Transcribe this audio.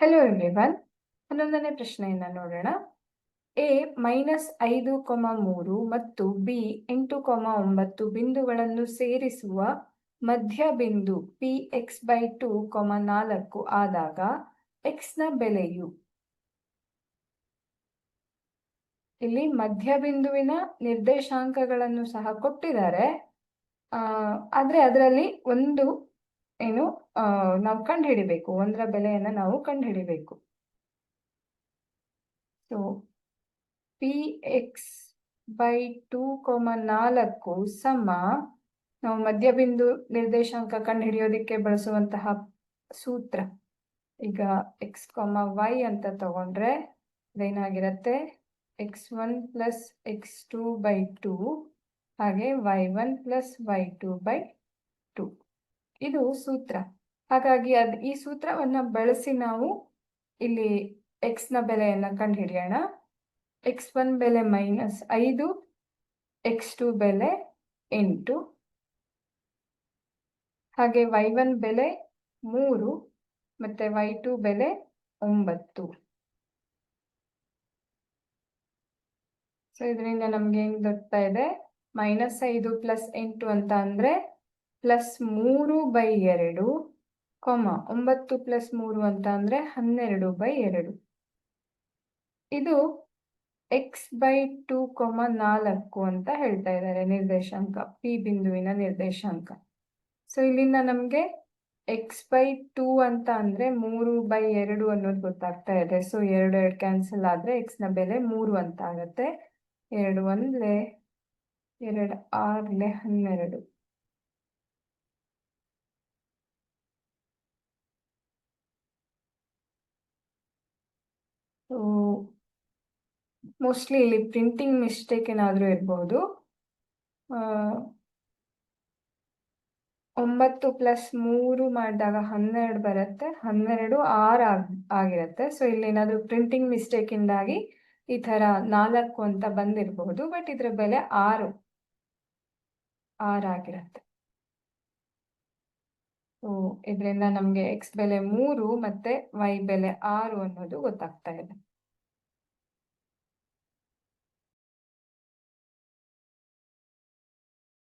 Hello everyone ಹನ್ನೊಂದನೇ ಪ್ರಶ್ನೆಯನ್ನ ನೋಡೋಣ. ಎ ಮೈನಸ್ ಐದು ಕೊಮ ಮೂರು ಮತ್ತು ಬಿ ಎಂಟು ಕೊಮ ಒಂಬತ್ತು ಬಿಂದುಗಳನ್ನು ಸೇರಿಸುವ ಮಧ್ಯ ಬಿಂದು P X by two comma ನಾಲ್ಕು ಆದಾಗ ಎಕ್ಸ್ನ ಬೆಲೆಯು? ಇಲ್ಲಿ ಮಧ್ಯ ಬಿಂದುವಿನ ನಿರ್ದೇಶಾಂಕಗಳನ್ನು ಸಹ ಕೊಟ್ಟಿದ್ದಾರೆ. ಆದ್ರೆ ಅದರಲ್ಲಿ ಒಂದು ಏನು ನಾವು ಕಂಡು ಹಿಡಿಬೇಕು ಒಂದರ ಬೆಲೆಯನ್ನ ನಾವು ಕಂಡು ಹಿಡಿಬೇಕು so P X by two comma ನಾಲ್ಕು ಸಮ ನಾವು ಮಧ್ಯಬಿಂದು ನಿರ್ದೇಶಾಂಕ ಕಂಡು ಹಿಡಿಯೋದಿಕ್ಕೆ ಬಳಸುವಂತಹ ಸೂತ್ರ. ಈಗ ಎಕ್ಸ್ ಕೊಮ ವೈ ಅಂತ ತಗೊಂಡ್ರೆ ಅದೇನಾಗಿರತ್ತೆ X one plus X two by two ಹಾಗೆ Y one plus Y two by two ಇದು ಸೂತ್ರ. ಹಾಗಾಗಿ ಅದ್ ಈ ಸೂತ್ರವನ್ನ ಬಳಸಿ ನಾವು ಇಲ್ಲಿ ಎಕ್ಸ್ನ ಬೆಲೆಯನ್ನ ಕಂಡುಹಿಡಿಯೋಣ. ಎಕ್ಸ್ ಒನ್ ಬೆಲೆ ಮೈನಸ್ ಐದು ಎಕ್ಸ್ ಟು ಬೆಲೆ ಎಂಟು. ಹಾಗೆ ವೈ ಒನ್ ಬೆಲೆ ಮೂರು, ಮತ್ತೆ ವೈ ಟು ಬೆಲೆ ಒಂಬತ್ತು. ಸೊ ಇದರಿಂದ ನಮ್ಗೆ ಏನ್ ಗೊತ್ತಾ ಇದೆ? ಮೈನಸ್ ಐದು ಪ್ಲಸ್ ಎಂಟು ಅಂತ ಅಂದ್ರೆ ಪ್ಲಸ್ ಮೂರು ಬೈ ಎರಡು ಕೊಮ ಒಂಬತ್ತು ಪ್ಲಸ್ ಮೂರು ಅಂತ ಅಂದರೆ ಹನ್ನೆರಡು ಬೈ ಎರಡು. ಇದು ಎಕ್ಸ್ ಬೈ ಟು ಕೊಮ ನಾಲ್ಕು ಅಂತ ಹೇಳ್ತಾ ಇದ್ದಾರೆ ನಿರ್ದೇಶಾಂಕ ಪಿ ಬಿಂದುವಿನ ನಿರ್ದೇಶಾಂಕ. ಸೊ ಇಲ್ಲಿಂದ ನಮಗೆ ಎಕ್ಸ್ ಬೈ ಟೂ ಅಂತ ಅಂದರೆ ಮೂರು ಬೈ ಎರಡು ಅನ್ನೋದು ಗೊತ್ತಾಗ್ತಾ ಇದೆ. ಸೊ ಎರಡು ಎರಡು ಕ್ಯಾನ್ಸಲ್ ಆದ್ರೆ ಎಕ್ಸ್ನ ಬೆಲೆ ಮೂರು ಅಂತ ಆಗುತ್ತೆ. ಎರಡು ಒಂದ್ಲೆ ಎರಡು ಆರ್ಲೆ ಹನ್ನೆರಡು ಸೊ ಮೋಸ್ಟ್ಲಿ ಇಲ್ಲಿ ಪ್ರಿಂಟಿಂಗ್ ಮಿಸ್ಟೇಕ್ ಏನಾದರೂ ಇರ್ಬೋದು. ಒಂಬತ್ತು ಪ್ಲಸ್ ಮೂರು ಮಾಡಿದಾಗ ಹನ್ನೆರಡು ಬರುತ್ತೆ. ಹನ್ನೆರಡು ಆರು ಆಗ್, ಆಗಿರುತ್ತೆ. ಸೊ ಇಲ್ಲಿ ಏನಾದರೂ ಪ್ರಿಂಟಿಂಗ್ ಮಿಸ್ಟೇಕಿಂದಾಗಿ ಈ ಥರ ನಾಲ್ಕು ಅಂತ ಬಂದಿರಬಹುದು ಬಟ್ ಇದರ ಬೆಲೆ ಆರು ಆರು ಆಗಿರುತ್ತೆ. ಸೊ ಇದರಿಂದ ನಮಗೆ ಎಕ್ಸ್ ಬೆಲೆ ಮೂರು ಮತ್ತೆ ವೈ ಬೆಲೆ ಆರು ಅನ್ನೋದು ಗೊತ್ತಾಗ್ತಾ ಇದೆ.